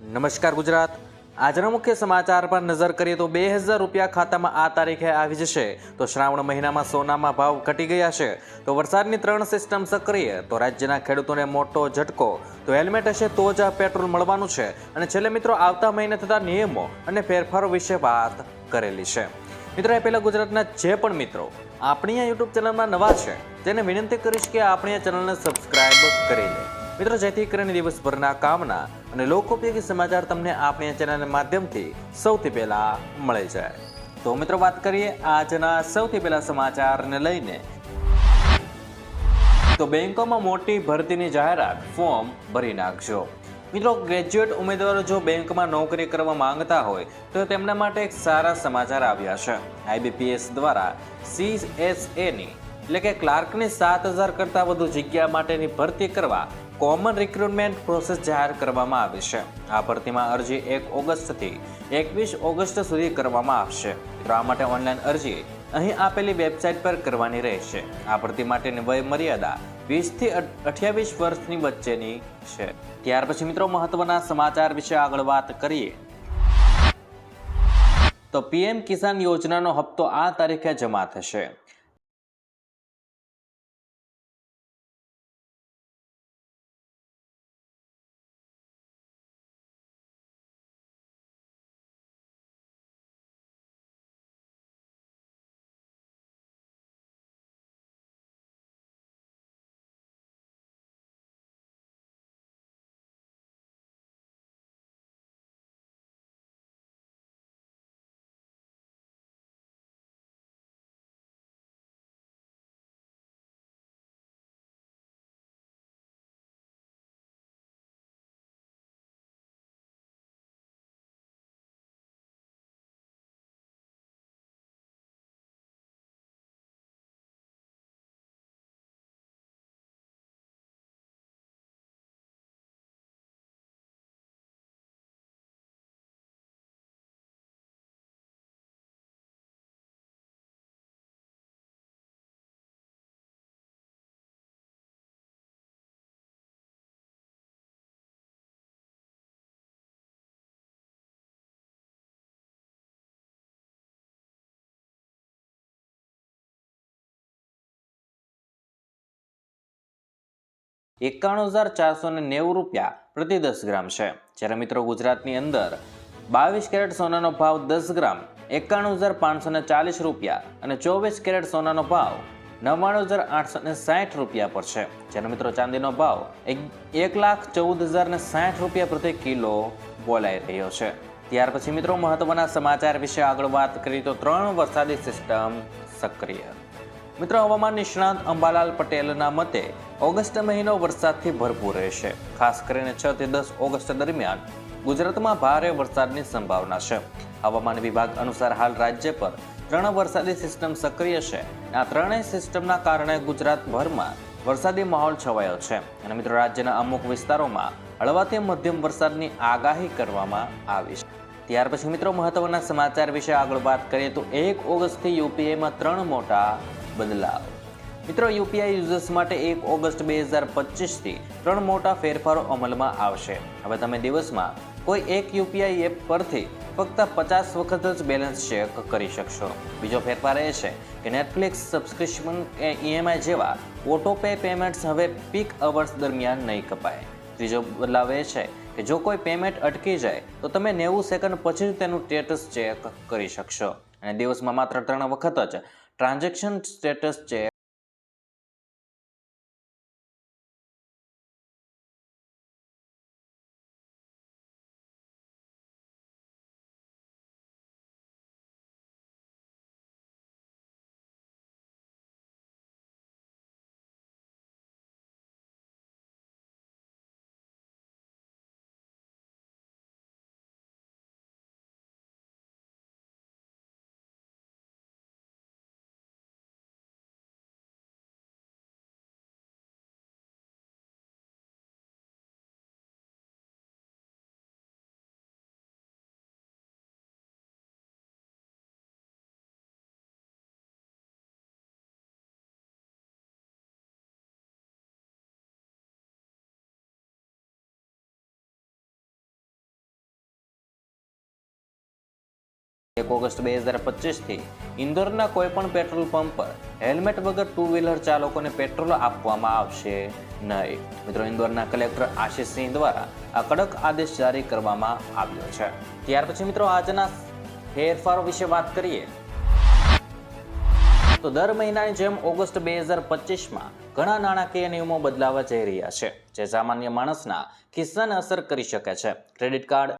નમસ્કાર ગુજરાત. આજના મુખ્ય સમાચાર પર નજર કરીએ તો બે હજાર રૂપિયા ખાતામાં આ તારીખે આવી જશે. તો શ્રાવણ મહિનામાં સોનામાં ભાવ ઘટી ગયા છે. તો વરસાદની ત્રણ સિસ્ટમ સક્રિય. તો રાજ્યના ખેડૂતોને મોટો ઝટકો. તો હેલ્મેટ હશે તો જ આ પેટ્રોલ મળવાનું છે. અને છેલ્લે મિત્રો, આવતા મહિને થતા નિયમો અને ફેરફારો વિશે વાત કરેલી છે. મિત્રો, એ પહેલાં ગુજરાતના જે પણ મિત્રો આપણી આ યુટ્યુબ ચેનલમાં નવા છે, તેને વિનંતી કરીશ કે આપણી આ ચેનલને સબસ્ક્રાઈબ કરી લે. મિત્રો જેથી કરીને દિવસભરના કામના અને લોકોપયોગી સમાચાર તમને આપણી ચેનલના માધ્યમથી સૌથી પહેલા મળી જાય તો મિત્રો, વાત કરીએ આજના સૌથી પહેલા સમાચારને લઈને. તો બેંકોમાં મોટી ભરતીની જાહેરાત, ફોર્મ ભરી નાખજો. મિત્રો, ગ્રેજ્યુએટ ઉમેદવારો જો બેંકમાં નોકરી કરવા માંગતા હોય, તો તેમના માટે એક સારા સમાચાર આવ્યા છે. આઈબીપીએસ દ્વારા સીએસએની, એટલે કે ક્લાર્કની સાત હજાર કરતાં વધુ જગ્યા માટેની ભરતી કરવા કોમન રિક્રુટમેન્ટ પ્રોસેસ જાહેર કરવામાં આવી છે. આ ભરતીમાં અરજી એક ઓગસ્ટથી એકવીસ ઓગસ્ટ સુધી કરવામાં આવશે. તો આ માટે ઓનલાઈન અરજી અહીં આપેલી વેબસાઇટ પર કરવાની રહેશે. આ ભરતી માટેની વય મર્યાદા વીસથી અઠ્યાવીસ વર્ષની વચ્ચેની છે. ત્યાર પછી મિત્રો મહત્વના સમાચાર વિશે આગળ વાત કરીએ. તો પીએમ કિસાન યોજનાનો હપ્તો આ તારીખે જમા થશે. એકાણું હજાર ચારસો નેવું રૂપિયા પ્રતિ દસ ગ્રામ છે. જ્યારે મિત્રો ગુજરાતની અંદર બાવીસ કેરેટ સોનાનો ભાવ દસ ગ્રામ, એકાણું હજાર પાંચસો ને ચાલીસ રૂપિયા અને ચોવીસ કેરેટ સોનાનો ભાવ નવ્વાણું હજાર આઠસો ને સાઠ રૂપિયા પર છે. જ્યારે મિત્રો ચાંદીનો ભાવ એક એક લાખ ચૌદ હજાર ને સાઠ રૂપિયા પ્રતિ કિલો બોલાઈ રહ્યો છે. ત્યાર પછી મિત્રો મહત્વના સમાચાર વિશે આગળ વાત કરીએ તો ત્રણ વરસાદી સિસ્ટમ સક્રિય. મિત્રો હવામાન નિષ્ણાંત અંબાલાલ પટેલના મતે ઓગસ્ટ મહિનો વરસાદથી ભરપૂર રહેશે. ખાસ કરીને છ થી દસ ઓગસ્ટ દરમિયાન ગુજરાતમાં ભારે વરસાદની સંભાવના છે. હવામાન વિભાગ અનુસાર હાલ રાજ્ય પર ત્રણ વરસાદી સિસ્ટમ સક્રિય છે. આ ત્રણેય સિસ્ટમના કારણે ગુજરાતભરમાં વરસાદી માહોલ છવાયો છે. અને મિત્રો, રાજ્યના અમુક વિસ્તારોમાં હળવાથી મધ્યમ વરસાદની આગાહી કરવામાં આવી છે. ત્યાર પછી મિત્રો, મહત્વના સમાચાર વિશે આગળ વાત કરીએ તો એક ઓગસ્ટથી યુપીએમાં ત્રણ મોટા બદલાવ. મિત્રો, યુપીઆઈ યુઝર્સ માટે એક ઓગસ્ટ બે હજાર પચીસથી ત્રણ મોટા ફેરફારો અમલમાં આવશે. હવે તમે દિવસમાં કોઈ એક યુપીઆઈ એપ પરથી ફક્ત પચાસ વખત જ બેલેન્સ ચેક કરી શકશો. બીજો ફેરફાર એ છે કે નેટફ્લિક્સ સબસ્ક્રિપ્શન કે ઈએમઆઈ જેવા ઓટો પે પેમેન્ટ્સ હવે પીક અવર્સ દરમિયાન નહીં કપાય. ત્રીજો બદલાવ એ છે કે જો કોઈ પેમેન્ટ અટકી જાય, તો તમે નેવું સેકન્ડ પછી જ તેનું સ્ટેટસ ચેક કરી શકશો. અને દિવસમાં માત્ર ત્રણ વખત જ ટ્રાન્ઝેક્શન સ્ટેટસ ચેક એક ઓગસ્ટ બે હજાર પચીસથી ઇન્દોરના કોઈપણ પેટ્રોલ પંપ પર હેલ્મેટ વગર ટુ વ્હીલર ચાલકોને પેટ્રોલ આપવામાં આવશે નહીં. મિત્રો, ઇન્દોરના કલેક્ટર આશિષ સિંહ દ્વારા આ કડક આદેશ જારી કરવામાં આવ્યો છે. ત્યાર પછી મિત્રો, આજના ફેરફારો વિશે વાત કરીએ. તો દર મહિનાની જેમ ઓગસ્ટ બે હજાર પચીસમાં ઘણા નાણાકીય નિયમો બદલાવા જઈ રહ્યા છે, જે સામાન્ય માણસના ખિસ્સાને અસર કરી શકે છે. ક્રેડિટ કાર્ડ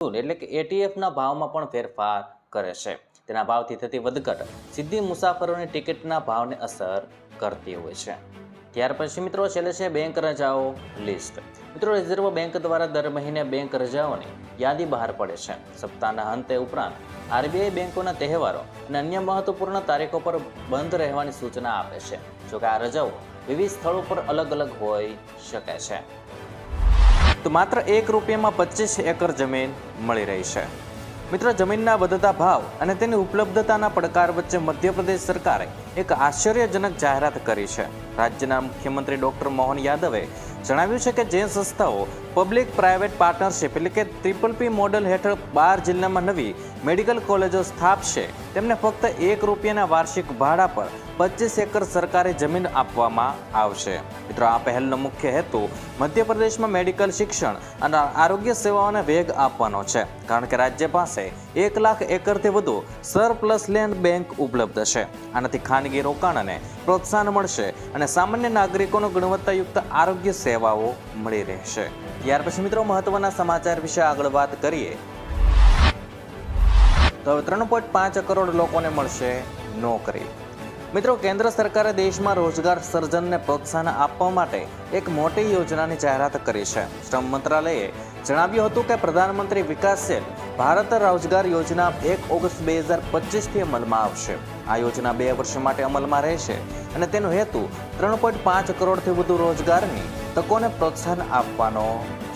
એટલે કે એટીએફના ભાવમાં પણ ફેરફાર કરે છે. તેના ભાવથી થતી વધઘટ સીધી મુસાફરોની ટિકિટના ભાવને અસર કરતી હોય છે. ત્યાર પછી મિત્રો છેલ્લે છે બેંક રજાઓ લિસ્ટ. મિત્રો રિઝર્વ બેંક દ્વારા દર મહિને બેંક રજાઓની યાદી બહાર પડે છે. સપ્તાહના અંતે ઉપરાંત આરબીઆઈ બેંકોના તહેવારો અને અન્ય મહત્વપૂર્ણ તારીખો પર બંધ રહેવાની સૂચના આપે છે. જોકે આ રજાઓ વિવિધ સ્થળો પર અલગ અલગ હોઈ શકે છે. તો માત્ર એક રૂપિયામાં પચીસ એકર જમીન મળી રહી છે. મિત્રો, જમીનના વધતા ભાવ અને તેની ઉપલબ્ધતાના પડકાર વચ્ચે મધ્યપ્રદેશ સરકારે એક આશ્ચર્યજનક જાહેરાત કરી છે. રાજ્યના મુખ્યમંત્રી ડોક્ટર મોહન યાદવે જણાવ્યું છે કે જે સંસ્થાઓ પબ્લિક પ્રાઇવેટ પાર્ટનરશિપ એટલે કે ટ્રિપલ પી મોડલ હેઠળ બાર જિલ્લામાં નવી મેડિકલ કોલેજો સ્થાપશે તેમને ફક્ત એક રૂપિયાના વાર્ષિક ભાડા પર પચીસ એકર સરકારી જમીન આપવામાં આવશે. મિત્રો, આ પહેલનો મુખ્ય હેતુ મધ્યપ્રદેશમાં મેડિકલ શિક્ષણ અને આરોગ્ય સેવાઓને વેગ આપવાનો છે. કારણ કે રાજ્ય પાસે એક લાખ એકરથી વધુ સરપ્લસ લેન્ડ બેંક ઉપલબ્ધ છે. આનાથી ખાનગી રોકાણને પ્રોત્સાહન મળશે અને સામાન્ય નાગરિકોનો ગુણવત્તાયુક્ત આરોગ્ય સેવાઓ મળી રહેશે. ત્યાર પછી મિત્રો, મહત્વના સમાચાર વિશે આગળ વાત કરીએ. તો હવે ત્રણ પોઈન્ટ પાંચ કરોડ લોકોને મળશે નોકરી. મિત્રો, કેન્દ્ર સરકારે દેશમાં રોજગાર સર્જનને પ્રોત્સાહન આપવા માટે એક મોટી યોજનાની જાહેરાત કરી છે. શ્રમ મંત્રાલયે જણાવ્યું હતું કે પ્રધાનમંત્રી વિકાસશીલ ભારત રોજગાર યોજના એક ઓગસ્ટ બે હજાર પચીસથી અમલમાં આવશે. આ યોજના બે વર્ષ માટે અમલમાં રહેશે અને તેનો હેતુ ત્રણ પોઈન્ટ પાંચ કરોડથી વધુ રોજગારની તકોને પ્રોત્સાહન આપવાનો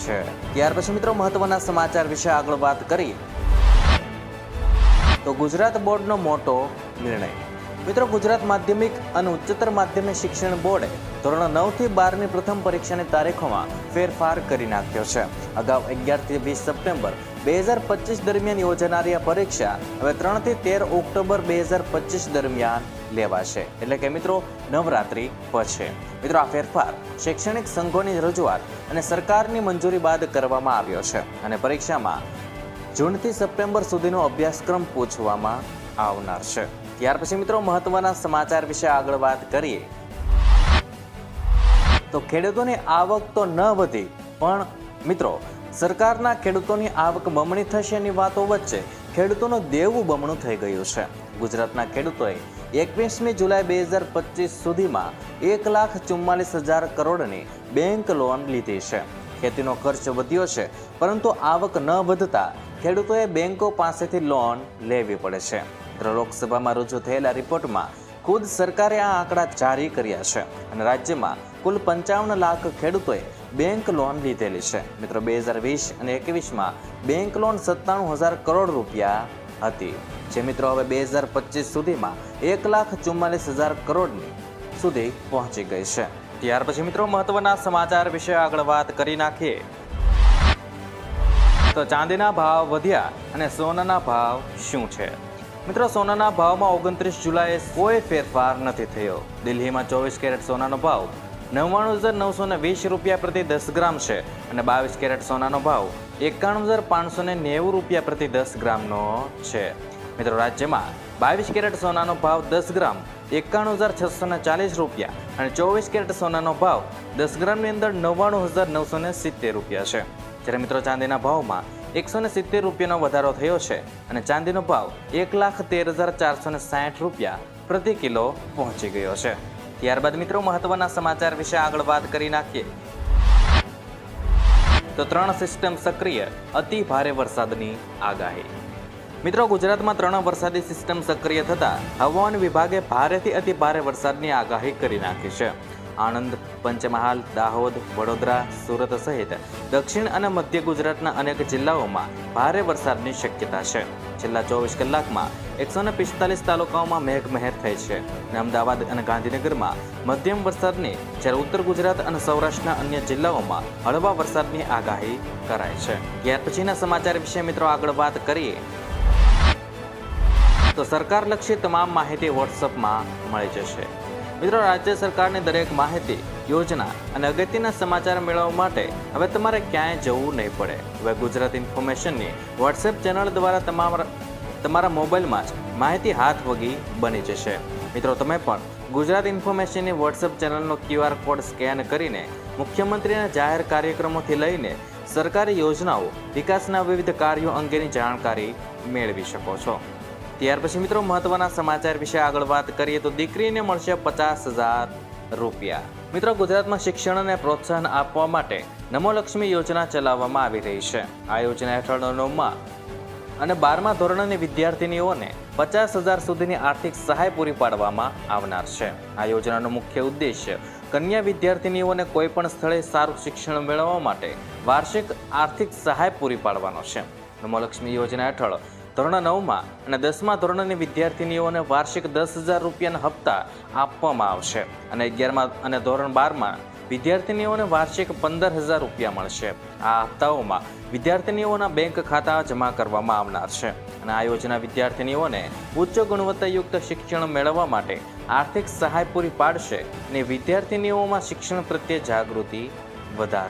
છે. ત્યાર પછી મિત્રો, મહત્વના સમાચાર વિશે આગળ વાત કરીએ તો ગુજરાત બોર્ડનો મોટો નિર્ણય. મિત્રો, ગુજરાત માધ્યમિક અને ઉચ્ચતર માધ્યમિક શિક્ષણ બોર્ડે ધોરણ નવથી બારની પ્રથમ પરીક્ષાની તારીખોમાં ફેરફાર કરી નાખ્યો છે. અગાઉ અગિયારથી વીસ સપ્ટેમ્બર બે હજાર પચીસ દરમિયાન યોજાનારી આ પરીક્ષા હવે ત્રણથી તેર ઓક્ટોબર બે હજાર પચીસ દરમિયાન લેવાશે. એટલે કે મિત્રો, નવરાત્રિ પછી. મિત્રો, આ ફેરફાર શૈક્ષણિક સંઘોની રજૂઆત અને સરકારની મંજૂરી બાદ કરવામાં આવ્યો છે. અને પરીક્ષામાં જૂનથી સપ્ટેમ્બર સુધીનો અભ્યાસક્રમ પૂછવામાં આવનાર છે. ત્યાર પછી મિત્રો મહત્વના સમાચાર વિશે આગળ વાત કરીએ. તો ખેડૂતોની આવક તો ન વધી, પણ મિત્રો સરકારના ખેડૂતોની આવક બમણી થશે એની વાતો વચ્ચે ખેડૂતોનું દેવું બમણું થઈ ગયું છે. ગુજરાતના ખેડૂતોએ એકવીસમી જુલાઈ બે હજાર પચીસ સુધીમાં એક લાખ ચુમ્માલીસ હજાર કરોડની બેંક લોન લીધી છે. ખેતીનો ખર્ચ વધ્યો છે, પરંતુ આવક ન વધતા ખેડૂતોએ બેંકો પાસેથી લોન લેવી પડે છે. લોકસભામાં રજૂ થયેલા રિપોર્ટમાં ખુદ સરકારે આ આંકડા જારી કર્યા છે અને રાજ્યમાં કુલ પંચાવન લાખ ખેડૂતોએ બેંક લોન લીધેલી છે. મિત્રો, બે હજાર વીસ અને એકવીસમાં બેંક લોન સત્તાણું હજાર કરોડ રૂપિયા હતી. જે મિત્રો, હવે બે હજાર પચીસ સુધીમાં એક લાખ ચુમ્માલીસ હજાર કરોડની સુધી પહોંચી ગઈ છે. ત્યાર પછી મિત્રો, મહત્વના સમાચાર વિશે આગળ વાત કરી નાખીએ. તો ચાંદીના ભાવ વધ્યા અને સોનાના ભાવ શું છે? મિત્રો, સોનાના ભાવમાં ઓગણત્રીસ જુલાઈએ કોઈ ફેરફાર નથી થયો. દિલ્હીમાં ચોવીસ કેરેટ સોનાનો ભાવ નવ્વાણું હજાર નવસો ને વીસ રૂપિયા પ્રતિ દસ ગ્રામ છે અને બાવીસ કેરેટ સોનાનો ભાવ એકાણું હજાર પાંચસો ને નેવું રૂપિયા પ્રતિ દસ ગ્રામનો છે. મિત્રો, રાજ્યમાં બાવીસ કેરેટ સોનાનો ભાવ દસ ગ્રામ એકાણું હજાર છસો ને ચાલીસ રૂપિયા અને ચોવીસ કેરેટ સોનાનો ભાવ દસ ગ્રામની અંદર નવ્વાણું હજાર નવસો ને સિત્તેર રૂપિયા છે. જ્યારે મિત્રો ચાંદીના ભાવમાં એકસો ને સિત્તેર રૂપિયાનો વધારો થયો છે અને ચાંદીનો ભાવ એક લાખ તેર હજાર ચારસો ને સાઠ રૂપિયા પ્રતિ કિલો પહોંચી ગયો છે. ત્યારબાદ મિત્રો મહત્વના સમાચાર વિશે આગળ વાત કરી નાખીએ. તો ત્રણ સિસ્ટમ સક્રિય, અતિ ભારે વરસાદની આગાહી. મિત્રો ગુજરાતમાં ત્રણ વરસાદી સિસ્ટમ સક્રિય થતા હવામાન વિભાગે ભારેથી અતિ ભારે વરસાદની આગાહી કરી નાખી છે. આણંદ, પંચમહાલ, દાહોદ, વડોદરા, સુરત સહિત દક્ષિણ અને મધ્ય ગુજરાતના અનેક જિલ્લાઓમાં ભારે વરસાદની શક્યતા છે. છેલ્લા ચોવીસ કલાકમાં એકસો ને પિસ્તાલીસ તાલુકાઓમાં મેઘમહેર થઈ છે અને અમદાવાદ અને ગાંધીનગરમાં મધ્યમ વરસાદની, જ્યારે ઉત્તર ગુજરાત અને સૌરાષ્ટ્રના અન્ય જિલ્લાઓમાં હળવા વરસાદની આગાહી કરાય છે. ત્યાર પછીના સમાચાર વિશે મિત્રો આગળ વાત કરીએ. તો સરકારલક્ષી તમામ માહિતી વોટ્સઅપમાં મળી જશે. મિત્રો, રાજ્ય સરકારની દરેક માહિતી, યોજના અને અગત્યના સમાચાર મેળવવા માટે હવે તમારે ક્યાંય જવું નહીં પડે. હવે ગુજરાત ઇન્ફોર્મેશનની વોટ્સએપ ચેનલ દ્વારા તમામ તમારા મોબાઈલમાં જ માહિતી હાથ વગી બની જશે. મિત્રો, તમે પણ ગુજરાત ઇન્ફોર્મેશનની વોટ્સએપ ચેનલનો ક્યુઆર કોડ સ્કેન કરીને મુખ્યમંત્રીના જાહેર કાર્યક્રમોથી લઈને સરકારી યોજનાઓ, વિકાસના વિવિધ કાર્યો અંગેની જાણકારી મેળવી શકો છો. ત્યાર પછી મિત્રો મહત્વના સમાચાર વિશે આગળ વાત કરીએ તો દીકરીને મળશે પચાસ હજાર રૂપિયા. મિત્રો ગુજરાતમાં શિક્ષણને પ્રોત્સાહન આપવા માટે નમો લક્ષ્મી યોજના ચલાવવામાં આવી રહી છે. આ યોજના હેઠળ અને બારમા ધોરણની વિદ્યાર્થીનીઓને પચાસ હજાર સુધીની આર્થિક સહાય પૂરી પાડવામાં આવનાર છે. આ યોજનાનો મુખ્ય ઉદ્દેશ્ય કન્યા વિદ્યાર્થીનીઓને કોઈ પણ સ્થળે સારું શિક્ષણ મેળવવા માટે વાર્ષિક આર્થિક સહાય પૂરી પાડવાનો છે. નમોલક્ષ્મી યોજના હેઠળ ધોરણ નવમાં અને દસમા ધોરણની વિદ્યાર્થીનીઓને વાર્ષિક દસ હજાર રૂપિયાના હપ્તા આપવામાં આવશે. અને અગિયારમાં અને ધોરણ બારમાં વિદ્યાર્થીનીઓને વાર્ષિક પંદર હજાર રૂપિયા મળશે. આ હપ્તાઓમાં વિદ્યાર્થીનીઓના બેંક ખાતા જમા કરવામાં આવનાર છે. અને આ યોજના વિદ્યાર્થીનીઓને ઉચ્ચ ગુણવત્તાયુક્ત શિક્ષણ મેળવવા માટે આર્થિક સહાય પૂરી પાડશે અને વિદ્યાર્થીનીઓમાં શિક્ષણ પ્રત્યે જાગૃતિ વધારશે.